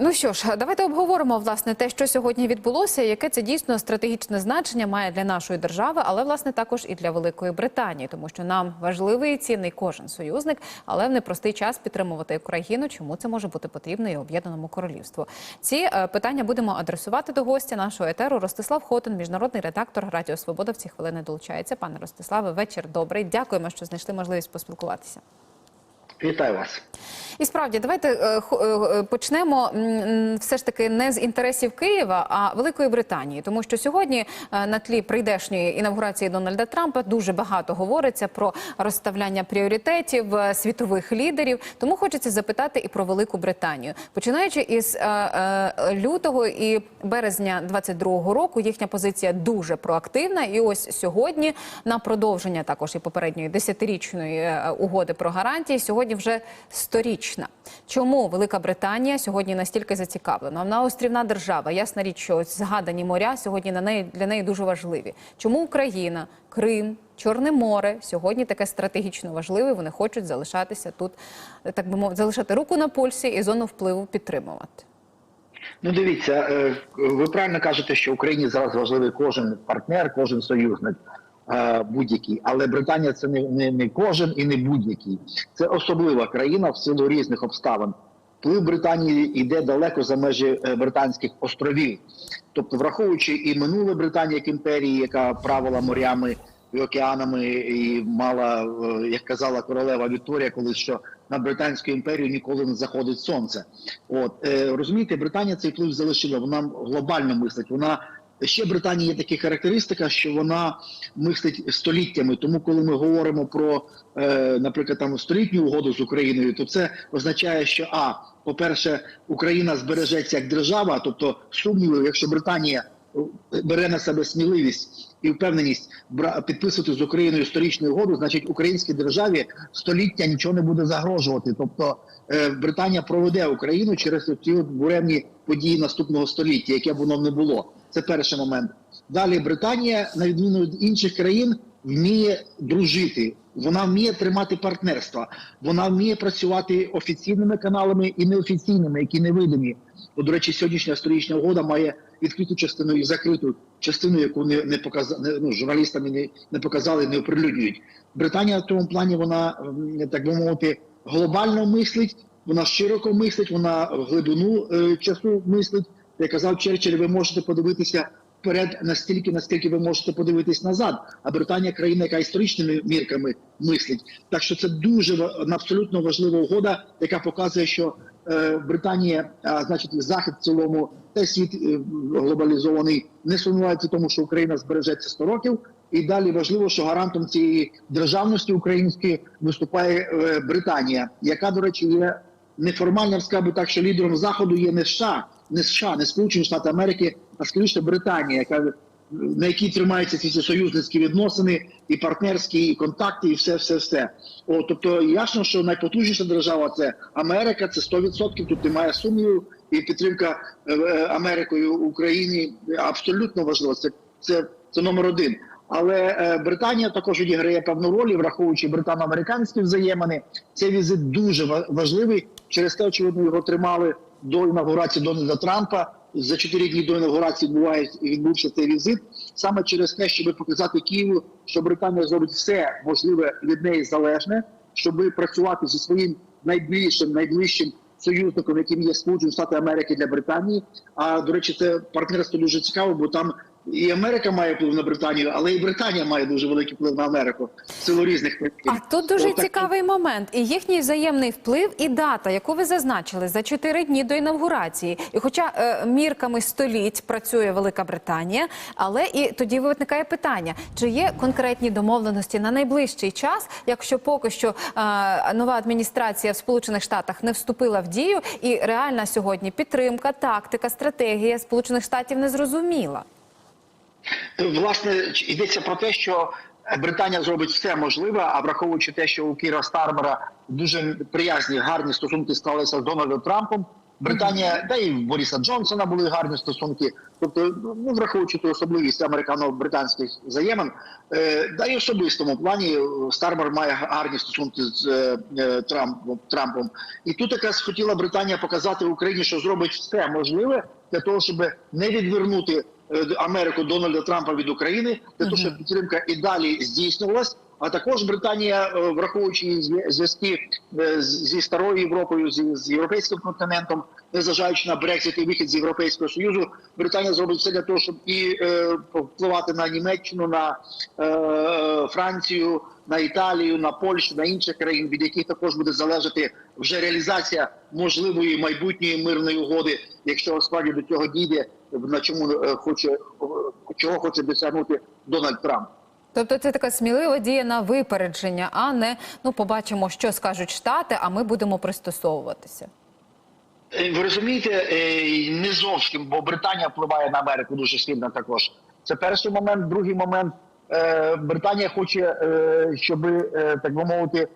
Ну що ж, давайте обговоримо власне те, що сьогодні відбулося, яке це дійсно стратегічне значення має для нашої держави, але власне також і для Великої Британії, тому що нам важливий і цінний кожен союзник, але в непростий час підтримувати Україну. Чому це може бути потрібно і об'єднаному королівству? Ці е, питання будемо адресувати до гостя нашого етеру. Ростислав Хотин, міжнародний редактор Радіо Свобода. В ці хвилини долучається. Пане Ростиславе, вечір добрий. Дякуємо, що знайшли можливість поспілкуватися. Вітаю вас. І справді, давайте е, е, е, почнемо все ж таки не з інтересів Києва, а Великої Британії, тому що сьогодні на тлі прийдешньої інавгурації Дональда Трампа дуже багато говориться про розставляння пріоритетів світових лідерів. Тому хочеться запитати і про Велику Британію, починаючи із лютого і березня 22-го року, їхня позиція дуже проактивна. І ось сьогодні на продовження також і попередньої десятирічної угоди про гарантії. Сьогодні вже сторічна. Чому Велика Британія сьогодні настільки зацікавлена? Вона острівна держава. Ясна річ, що згадані моря сьогодні на неї для неї дуже важливі. Чому Україна, Крим, Чорне море сьогодні таке стратегічно важливе? Вони хочуть залишатися тут, так би мовити, залишати руку на пульсі і зону впливу підтримувати. Ну, дивіться, е, ви правильно кажете, що Україні зараз важливий кожен партнер, кожен союзник будь-який. Але Британія це не, не, не кожен і не будь-який. Це особлива країна в силу різних обставин. Вплив Британії йде далеко за межі е, британських островів. Тобто, враховуючи і минуле Британія як імперії, яка правила морями і океанами, і мала, е, як казала королева Вікторія, колись що на британську імперію ніколи не заходить сонце. От е, розумієте, Британія цей вплив залишила. Вона глобально мислить. Вона ще Британії є така характеристика, що вона мислить століттями. Тому, коли ми говоримо про, е, наприклад, там столітню угоду з Україною, то це означає, що а по-перше, Україна збережеться як держава, тобто сумніву, якщо Британія е, бере на себе сміливість і впевненість підписувати з Україною сторічну угоду, значить українській державі століття нічого не буде загрожувати. Тобто е, Британія проведе Україну через ці буремні події наступного століття, яке б воно не було. Це перший момент. Далі Британія, на відміну від інших країн, вміє дружити. Вона вміє тримати партнерства, вона вміє працювати офіційними каналами і неофіційними, які невидимі. Бо, до речі, сьогоднішня сторічна угода має відкриту частину і закриту частину, яку не, не показали ну, журналістами не, не показали, не оприлюднюють. Британія в тому плані вона так би мовити глобально мислить, вона широко мислить, вона в глибину е, часу мислить. Як казав Черчилль, ви можете подивитися вперед настільки, наскільки ви можете подивитись назад. А Британія країна, яка історичними мірками мислить. Так що це дуже абсолютно важлива угода, яка показує, що е, Британія, а значить, захід в цілому, та світ е, глобалізований, не сумнівається тому, що Україна збережеться 100 років. І далі важливо, що гарантом цієї державності української виступає е, Британія, яка, до речі, є неформально я сказав би так, що лідером заходу є не США, не США, не Сполучені Штати Америки, а скоріше Британія, яка на якій тримаються ці союзницькі відносини, і партнерські, і контакти, і все, все, все. О, тобто ясно, що найпотужніша держава це Америка, це 100%, Тут немає сумнівів, і підтримка е, е, Америкою Україні абсолютно важлива. Це це, це номер один. Але е, Британія також відіграє певну роль, враховуючи британо-американські взаємини, цей візит дуже ва- важливий через те, вони його тримали до інаугурації Дональда Трампа. За чотири дні до інаугурації відбувається відбувся цей візит саме через те, щоб показати Києву, що Британія зробить все можливе від неї залежне, щоб працювати зі своїм найбільшим, найближчим союзником, яким є Сполучені Штати Америки для Британії. А до речі, це партнерство дуже цікаво, бо там і Америка має вплив на Британію, але і Британія має дуже великий вплив на Америку в силу різних причин. А тут дуже Отак- цікавий момент. І їхній взаємний вплив, і дата, яку ви зазначили, за чотири дні до інавгурації. І хоча е, мірками століть працює Велика Британія, але і тоді виникає питання: чи є конкретні домовленості на найближчий час, якщо поки що е, нова адміністрація в Сполучених Штатах не вступила в дію, і реальна сьогодні підтримка, тактика, стратегія Сполучених Штатів не зрозуміла. Власне, йдеться про те, що Британія зробить все можливе, а враховуючи те, що у Кіра Стармера дуже приязні, гарні стосунки склалися з Дональдом Трампом, Британія, та й Боріса Джонсона були гарні стосунки. Тобто, ну враховуючи ту особливість американо-британських взаємин, е, да й особистому плані е, Стармер має гарні стосунки з е, е, Трампом, Трампом. І тут якраз хотіла Британія показати Україні, що зробить все можливе для того, щоб не відвернути е, Америку Дональда Трампа від України, для того, щоб підтримка і далі здійснювалась. А також Британія, е, враховуючи зв'язки е, зі старою Європою, з, європейським континентом, незважаючи на Брексит і вихід з Європейського союзу, Британія зробить все для того, щоб і е, впливати на Німеччину, на е, Францію, на Італію, на Польщу, на інших країн, від яких також буде залежати вже реалізація можливої майбутньої мирної угоди, якщо справді до цього дійде, на чому е, хоче е, чого хоче досягнути Дональд Трамп. Тобто це така смілива дія на випередження, а не ну побачимо, що скажуть штати, а ми будемо пристосовуватися. Е, Ви розумієте, не зовсім, бо Британія впливає на Америку дуже сильно також. Це перший момент. Другий момент Британія хоче, щоб так би мовити,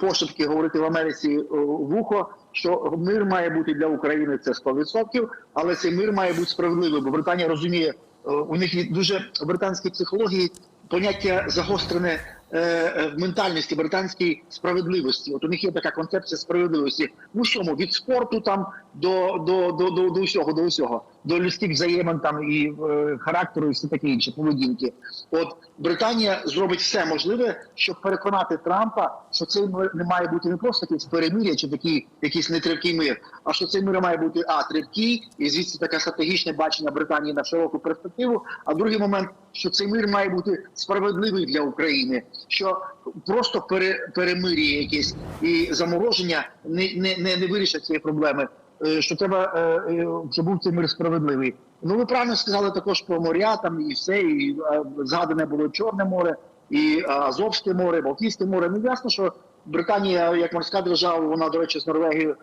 пошепки говорити в Америці е, в ухо, що мир має бути для України це 100%, але цей мир має бути справедливий, бо Британія розуміє, е, у них дуже в британській психології поняття загострене е, е, в ментальності британській справедливості. От у них є така концепція справедливості в усьому від спорту там до, до, до, до, до усього, до усього, до людських взаємин там і е, характеру, і все таке інше поведінки. От Британія зробить все можливе, щоб переконати Трампа, що цей мир не має бути не просто якийсь перемир'я чи такий якийсь нетривкий мир, а що цей мир має бути а тривкий, і звідси таке стратегічне бачення Британії на широку перспективу. А другий момент, що цей мир має бути справедливий для України, що просто пере, перемир'я якесь і замороження не, не, не, не вирішать цієї проблеми. Е, Що треба, е, е, щоб був цей мир справедливий. Ну ви правильно сказали також про моря там і все, і згадане було Чорне море, і Азовське море, Балтійське море. Ну ясно, що Британія, як морська держава, вона до речі з Норвегією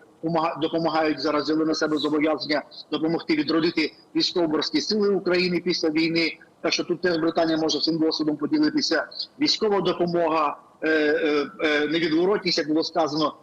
допомагають зараз взяли на себе зобов'язання допомогти відродити військово-морські сили України після війни. Так що тут теж Британія може цим досвідом поділитися. Військова допомога, невідворотність, як було сказано,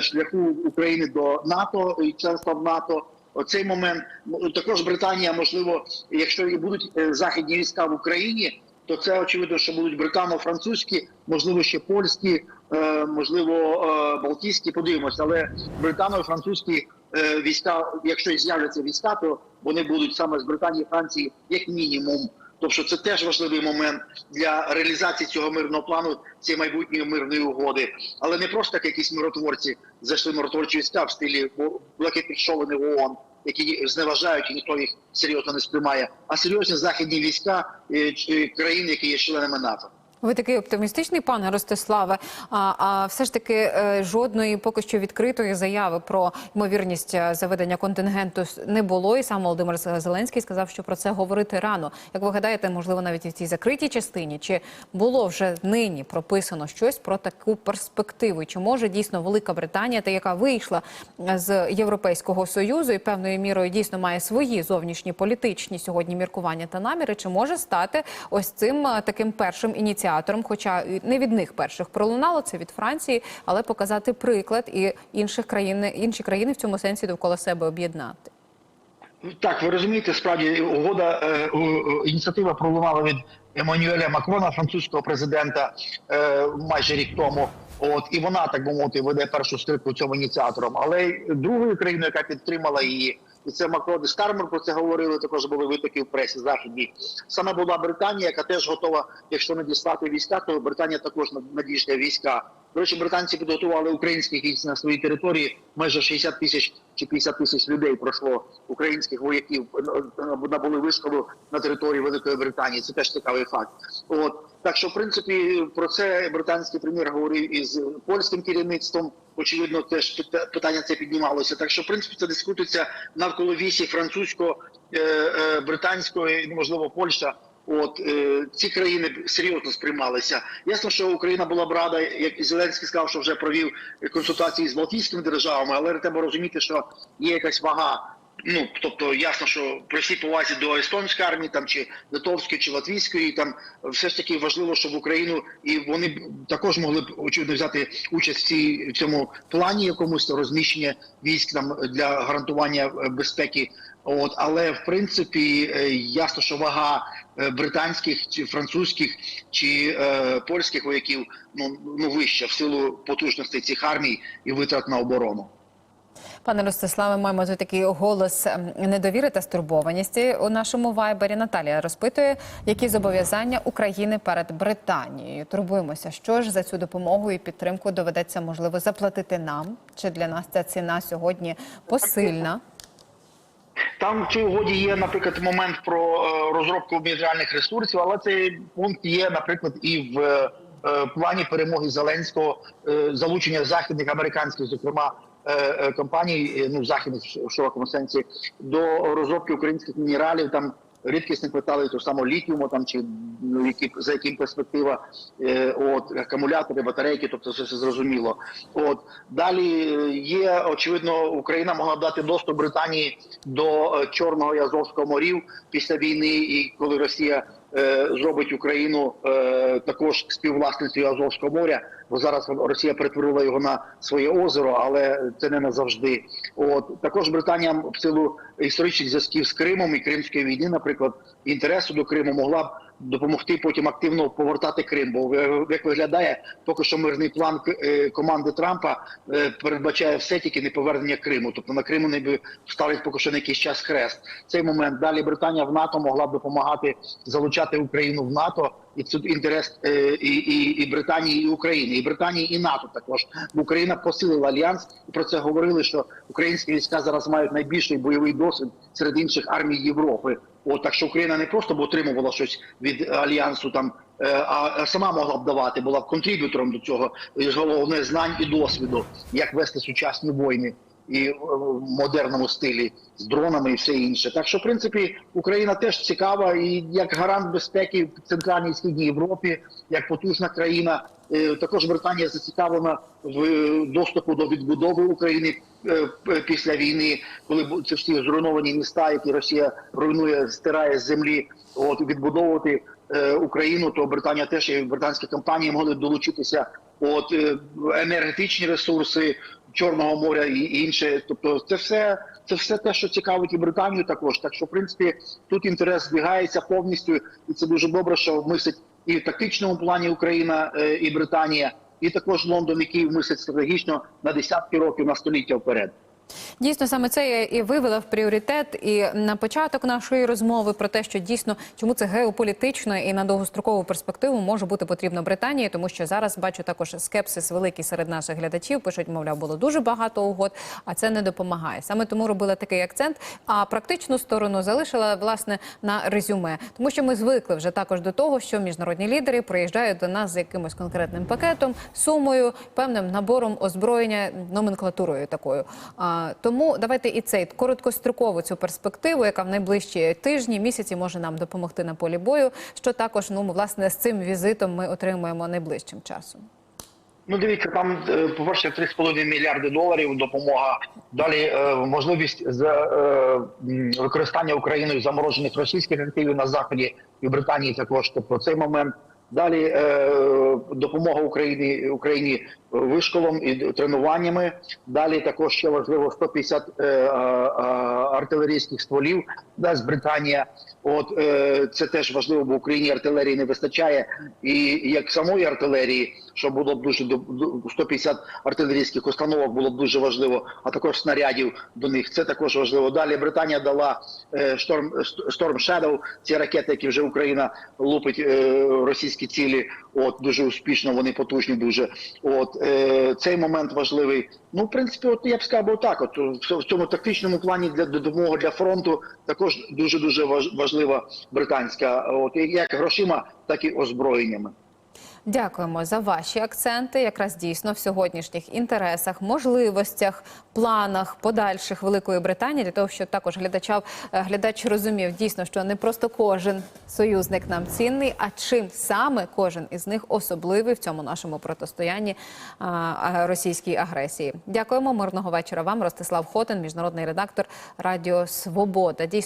шляху України до НАТО і членства в НАТО. Оцей момент Ну, також Британія, можливо, якщо і будуть е, західні війська в Україні, то це очевидно, що будуть британо-французькі, можливо, ще польські, е, можливо, е, балтійські. Подивимося, але британо-французькі е, війська, якщо і з'являться війська, то вони будуть саме з Британії, Франції, як мінімум. Тобто це теж важливий момент для реалізації цього мирного плану, цієї майбутньої мирної угоди. Але не просто так якісь миротворці зайшли миротворчі війська в стилі блакитних шолених ООН, які зневажають і ніхто їх серйозно не сприймає, а серйозні західні війська е, країн, які є членами НАТО. Ви такий оптимістичний, пане Ростиславе. А, а все ж таки е, жодної поки що відкритої заяви про ймовірність е, заведення контингенту не було. І сам Володимир Зеленський сказав, що про це говорити рано. Як ви гадаєте, можливо, навіть і в цій закритій частині, чи було вже нині прописано щось про таку перспективу? Чи може дійсно Велика Британія, та яка вийшла е, з Європейського союзу і певною мірою дійсно має свої зовнішні політичні сьогодні міркування та наміри, чи може стати ось цим таким першим ініціатором? Хоча не від них перших пролунало це від Франції, але показати приклад і інших країн, інші країни в цьому сенсі довкола себе об'єднати. Так, ви розумієте, справді угода е, ініціатива пролунала від Еммануеля Макрона, французького президента, е, майже рік тому. От і вона так би мовити веде першу скрипку цьому ініціатором. Але другою країною, яка підтримала її, і це Макрон і Стармер про це говорили. Також були витоки в пресі західній. Саме була Британія, яка теж готова, якщо надіслати війська, то Британія також надійшли війська. До речі, британці підготували українських військ на своїй території. Майже 60 тисяч чи 50 тисяч людей пройшло українських вояків е, набули вишколу на території Великої Британії. Це теж цікавий факт. От так що, в принципі, про це британський прем'єр говорив із польським керівництвом. Очевидно, теж питання це піднімалося. Так що, в принципі, це дискутується навколо вісі французько-британської, ну, можливо, Польща. От е, ці країни серйозно сприймалися. Ясно, що Україна була б рада, як Зеленський сказав, що вже провів консультації з Балтійськими державами, але треба розуміти, що є якась вага Ну тобто ясно, що при всій повазі до естонської армії, там чи литовської, чи латвійської, там все ж таки важливо, щоб Україну і вони також могли б очевидно взяти участь в цій в цьому плані якомусь розміщення військ там для гарантування е, безпеки. От але в принципі е, ясно, що вага британських чи французьких чи е, польських вояків ну ну вища в силу потужностей цих армій і витрат на оборону. Пане Ростиславе, маємо тут такий голос ем, недовіри та стурбованості у нашому вайбері. Наталія розпитує, які зобов'язання України перед Британією. Турбуємося, що ж за цю допомогу і підтримку доведеться можливо заплатити нам. Чи для нас ця ціна сьогодні посильна? Там в цій угоді є, наприклад, момент про е, розробку мінеральних ресурсів, але цей пункт є, наприклад, і в е, е, плані перемоги Зеленського залучення західних американських, зокрема. Компаній, ну західних в широкому сенсі, до розробки українських мінералів, там рідкісних металів, то само літіуму, там чи ну, які за яким перспектива, е, от акумулятори, батарейки, тобто все зрозуміло. От далі є очевидно, Україна могла дати доступ Британії до е, Чорного і Азовського морів після війни, і коли Росія зробить Україну е, також співвласницею Азовського моря, бо зараз Росія перетворила його на своє озеро, але це не назавжди. От також Британія в силу історичних зв'язків з Кримом і Кримської війни, наприклад, інтересу до Криму могла б допомогти потім активно повертати Крим. Бо е, як виглядає, поки що мирний план е, команди Трампа е, передбачає все тільки не повернення Криму. Тобто на Криму не би ставить поки що на якийсь час хрест. Цей момент далі Британія в НАТО могла б допомагати залучати Україну в НАТО. І це інтерес і, і, і Британії, і України, і Британії, і НАТО також. Україна посилила альянс, і про це говорили, що українські війська зараз мають найбільший бойовий досвід серед інших армій Європи. От так що Україна не просто б отримувала щось від альянсу, там е, а сама могла б давати, була б контриб'ютором до цього головне знань і досвіду, як вести сучасні війни і е, в модерному стилі з дронами і все інше. Так що, в принципі, Україна теж цікава і як гарант безпеки в центральній і східній Європі, як потужна країна. Е, Також Британія зацікавлена в е, доступу до відбудови України після війни, коли це всі зруйновані міста, які Росія руйнує, стирає з землі. От відбудовувати Україну, то Британія теж і британські компанії могли долучитися. От е, енергетичні ресурси Чорного моря і інше. Тобто, це все це все те, що цікавить і Британію також. Так що, в принципі, тут інтерес збігається повністю, і це дуже добре, що мислить і в тактичному плані Україна е, і Британія, і також Лондон, який мислить стратегічно на десятки років на століття вперед. Дійсно, саме це я і вивела в пріоритет і на початок нашої розмови про те, що дійсно чому це геополітично і на довгострокову перспективу може бути потрібно Британії, тому що зараз бачу також скепсис великий серед наших глядачів. Пишуть, мовляв, було дуже багато угод, а це не допомагає. Саме тому робила такий акцент. А практичну сторону залишила власне на резюме, тому що ми звикли вже також до того, що міжнародні лідери приїжджають до нас з якимось конкретним пакетом, сумою, певним набором озброєння, номенклатурою такою. Тому давайте і цей короткострокову цю перспективу, яка в найближчі тижні, місяці може нам допомогти на полі бою. Що також ну власне з цим візитом ми отримуємо найближчим часом. Ну, дивіться, там по перше 3,5 мільярди доларів допомога. Далі е, можливість з е, використання Україною заморожених російських активів на заході і в Британії також. Тобто цей момент. Далі е, допомога Україні Україні вишколом і тренуваннями. Далі також ще важливо 150 е, е, е, артилерійських стволів дасть Британія. От е, це теж важливо, бо Україні артилерії не вистачає, і як самої артилерії, що було б дуже до- до- 150 артилерійських установок було б дуже важливо, а також снарядів до них. Це також важливо. Далі Британія дала е, Storm, Storm Shadow, ці ракети, які вже Україна лупить е, російські цілі. От дуже успішно, вони потужні. Дуже от е, цей момент важливий. Ну, в принципі, от я б сказав, так. От в цьому тактичному плані для допомоги для фронту також дуже дуже важлива британська. От як грошима, так і озброєннями. Дякуємо за ваші акценти. Якраз дійсно в сьогоднішніх інтересах, можливостях, планах подальших Великої Британії для того, щоб також глядачав е, глядач розумів дійсно, що не просто кожен союзник нам цінний, а чим саме кожен із них особливий в цьому нашому протистоянні російській агресії. Дякуємо. Мирного вечора вам, Ростислав Хотин, міжнародний редактор Радіо Свобода. Дійсно.